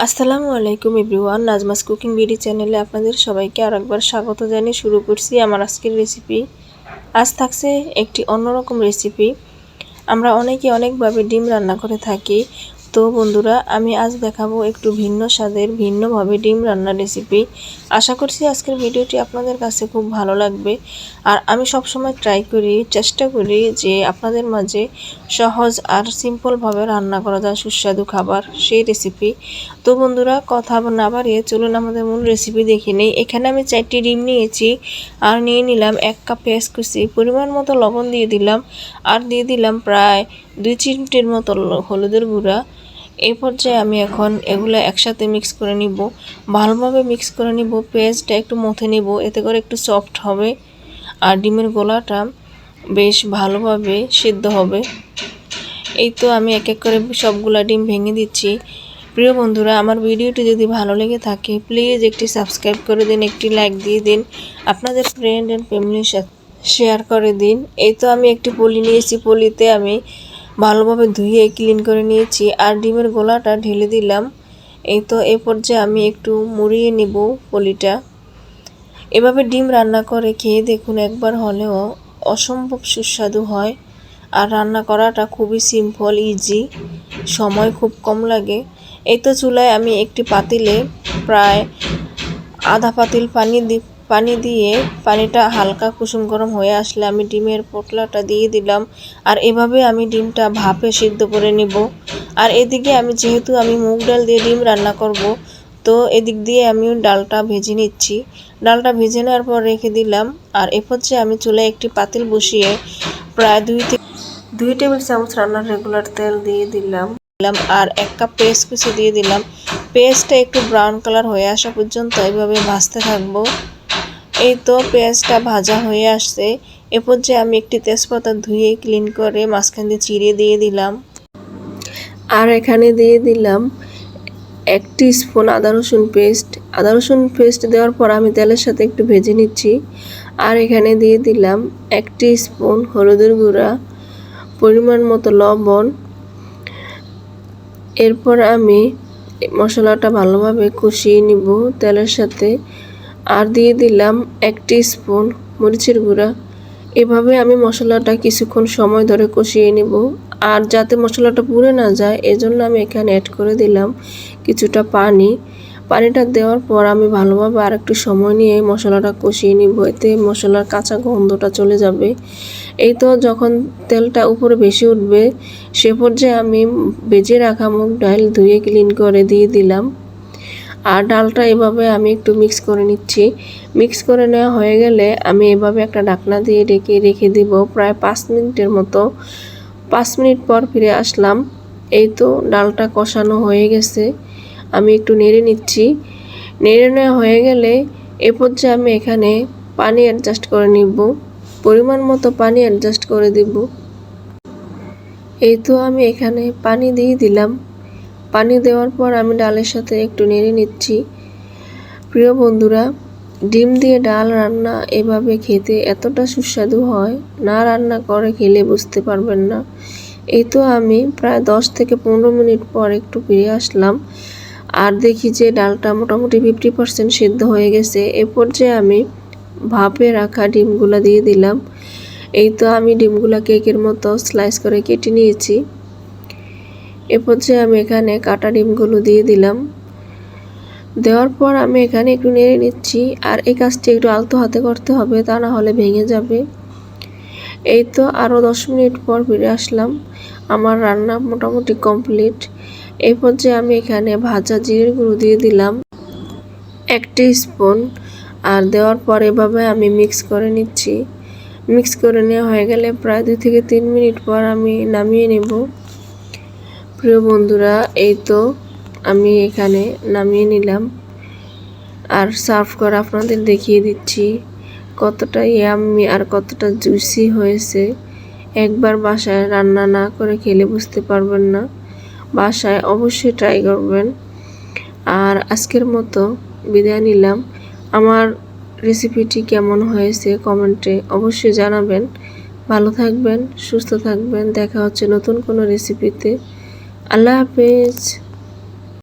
আসসালামু আলাইকুম everyone, Nazma's cooking BD চ্যানেলে আপনাদের সবাইকে আর একবার স্বাগত জানিয়ে শুরু করছি আমার আজকের রেসিপি আজ থাকছে একটি অন্যরকম রেসিপি আমরা অনেকে অনেকভাবে ডিম রান্না করে থাকি তো বন্ধুরা, আমি আজ দেখাবো একটু ভিন্ন স্বাদের, ভিন্নভাবে ডিম রান্নার রেসিপি আশা করছি আজকের ভিডিওটি আপনাদের কাছে খুব ভালো লাগবে। আর আমি সবসময় ট্রাই করি, চেষ্টা করি যে আপনাদের মাঝে সহজ আর সিম্পলভাবে রান্না করা যায় সুস্বাদু খাবার, সেই রেসিপি তো বন্ধুরা, কথা না বাড়িয়ে চলুন আমাদের মূল রেসিপি দেখে নেই। এখানে আমি চারটি ডিম নিয়েছি, আর নিয়ে নিলাম এক কাপ পেঁয়াজ কুচি পরিমাণ মতো লবণ দিয়ে দিলাম, আর দিয়ে দিলাম প্রায় দুই চিমটির মতো হলুদের গুঁড়া। এই পর্যায়ে আমি এখন এগুলো একসাথে মিক্স করে নিব। ভালোভাবে মিক্স করে নিব পেঁয়াজটা একটু মথে নিব, এতে করে একটু সফট হবে আর ডিমের গোলাটা বেশ ভালোভাবে সিদ্ধ হবে। এই তো আমি এক এক করে সবগুলা ডিম ভেঙে দিচ্ছি। প্রিয় বন্ধুরা, আমার ভিডিওটি যদি ভালো লেগে থাকে প্লিজ একটি সাবস্ক্রাইব করে দিন, একটি লাইক দিয়ে দিন, আপনাদের ফ্রেন্ড অ্যান্ড ফ্যামিলির সাথে শেয়ার করে দিন। এই তো আমি একটি পলি নিয়েছি, পলিতে আমি ভালোভাবে ধুয়ে ক্লিন করে নিয়েছি আর ডিমের গোলাটা ঢেলে দিলাম। এই তো এ পর্যায়ে আমি একটু মুড়িয়ে নিব পলিটা। এভাবে ডিম রান্না করে খেয়ে দেখুন একবার হলেও অসম্ভব সুস্বাদু হয়। আর রান্না করাটা খুবই সিম্পল ইজি সময় খুব কম লাগে। এই তো চুলায় আমি একটি পাতিলে প্রায় আধা পাতিল পানি দি পানি দিয়ে পানিটা হালকা কুসুম গরম হয়ে আসলে আমি ডিমের পোটলাটা দিয়ে দিলাম। আর এভাবে আমি ডিমটা ভাপে সিদ্ধ করে নিব। আর এদিকে আমি যেহেতু আমি মুগ ডাল দিয়ে ডিম রান্না করব, তো এদিক দিয়ে আমি ডালটা ভেজে নিচ্ছি। ডালটা ভেজে নেওয়ার পর রেখে দিলাম। আর এ পর্যায়ে আমি চুলে একটি পাতিল বসিয়ে প্রায় দুই দুই টেবিল চামচ রান্নার রেগুলার তেল দিয়ে দিলাম। দিলাম আর এক কাপ পেস্ট কুচি দিয়ে দিলাম। পেস্টটা একটু ব্রাউন কালার হয়ে আসা পর্যন্ত এইভাবে ভাজতে থাকব। এই তো পেঁয়াজটা ভাজা হয়ে আসছে। এরপর যে আমি একটি তেজপাতা ধুয়ে ক্লিন করে মাঝখান দিয়ে চিড়ে দিয়ে দিলাম। আর এখানে দিয়ে দিলাম এক স্পুন আদা রসুন পেস্ট আদা রসুন পেস্ট দেওয়ার পর আমি তেলের সাথে একটু ভেজে নিচ্ছি। আর এখানে দিয়ে দিলাম এক স্পুন হলুদের গুঁড়া, পরিমাণ মতো লবণ। এরপর আমি মশলাটা ভালোভাবে কষিয়ে নিব তেলের সাথে। আর দিয়ে দিলাম এক স্পুন মরিচের গুঁড়া। এভাবে আমি মশলাটা কিছুক্ষণ সময় ধরে কষিয়ে নিব। আর যাতে মশলাটা পুড়ে না যায়, এজন্য আমি এখানে অ্যাড করে দিলাম কিছুটা পানি। পানিটা দেওয়ার পর আমি ভালোভাবে আর একটু সময় নিয়ে মশলাটা কষিয়ে নিব। এতে মশলার কাঁচা গন্ধটা চলে যাবে। এই তো যখন তেলটা উপরে বেশি উঠবে, সে পর্যায়ে আমি বেজে রাখা মুগ ডাল ধুয়ে ক্লিন করে দিয়ে দিলাম। আর ডালটা এভাবে আমি একটু মিক্স করে নিচ্ছি। মিক্স করে নেওয়া হয়ে গেলে আমি এভাবে একটা ঢাকনা দিয়ে রেখে রেখে দিব প্রায় পাঁচ মিনিটের মতো। পাঁচ মিনিট পর ফিরে আসলাম। এই তো ডালটা কষানো হয়ে গেছে। আমি একটু নেড়ে নিচ্ছি। নেড়ে নেওয়া হয়ে গেলে এ পর্যায়ে আমি এখানে পানি অ্যাডজাস্ট করে নিব। পরিমাণ মতো পানি অ্যাডজাস্ট করে দিব। এই তো আমি এখানে পানি দিয়ে দিলাম। পানি দেওয়ার পর আমি ডালের সাথে একটু নেড়ে নিচ্ছি। প্রিয় বন্ধুরা, ডিম দিয়ে ডাল রান্না এভাবে খেতে এতটা সুস্বাদু হয়, না রান্না করে খেলে বুঝতে পারবেন না। এই তো আমি প্রায় দশ থেকে পনেরো মিনিট পর একটু ফিরে আসলাম। আর দেখি যে ডালটা মোটামুটি ফিফটি পার্সেন্ট সিদ্ধ হয়ে গেছে। এ পর্যায়ে আমি ভাপে রাখা ডিমগুলো দিয়ে দিলাম। এই তো আমি ডিমগুলো কেকের মতো স্লাইস করে কেটে নিয়েছি। এ পর্যায়ে আমি এখানে কাটা ডিমগুলো দিয়ে দিলাম। দেওয়ার পর আমি এখানে একটু নেড়ে নিচ্ছি, আর এই কাজটি একটু আলতো হাতে করতে হবে, তা না হলে ভেঙে যাবে। এই তো আরও দশ মিনিট পর ফিরে আসলাম। আমার রান্না মোটামুটি কমপ্লিট। এই পর্যায়ে আমি এখানে ভাজা জিরের গুঁড়ো দিয়ে দিলাম একটি স্পুন আর দেওয়ার পর এভাবে আমি মিক্স করে নিচ্ছি। মিক্স করে নেওয়া হয়ে গেলে প্রায় দুই থেকে তিন মিনিট পর আমি নামিয়ে নেব। প্রিয় বন্ধুরা, এই তো আমি এখানে নামিয়ে নিলাম। আর সার্ভ করে আপনাদের দেখিয়ে দিচ্ছি কতটা ইয়াম্মি আর কতটা জুসি হয়েছে। একবার বাসায় রান্না না করে খেলে বুঝতে পারবেন না। বাসায় অবশ্যই ট্রাই করবেন। আর আজকের মতো বিদায় নিলাম। আমার রেসিপিটি কেমন হয়েছে কমেন্টে অবশ্যই জানাবেন। ভালো থাকবেন, সুস্থ থাকবেন। দেখা হচ্ছে নতুন কোনো রেসিপিতে আল্লাহ হাফেজ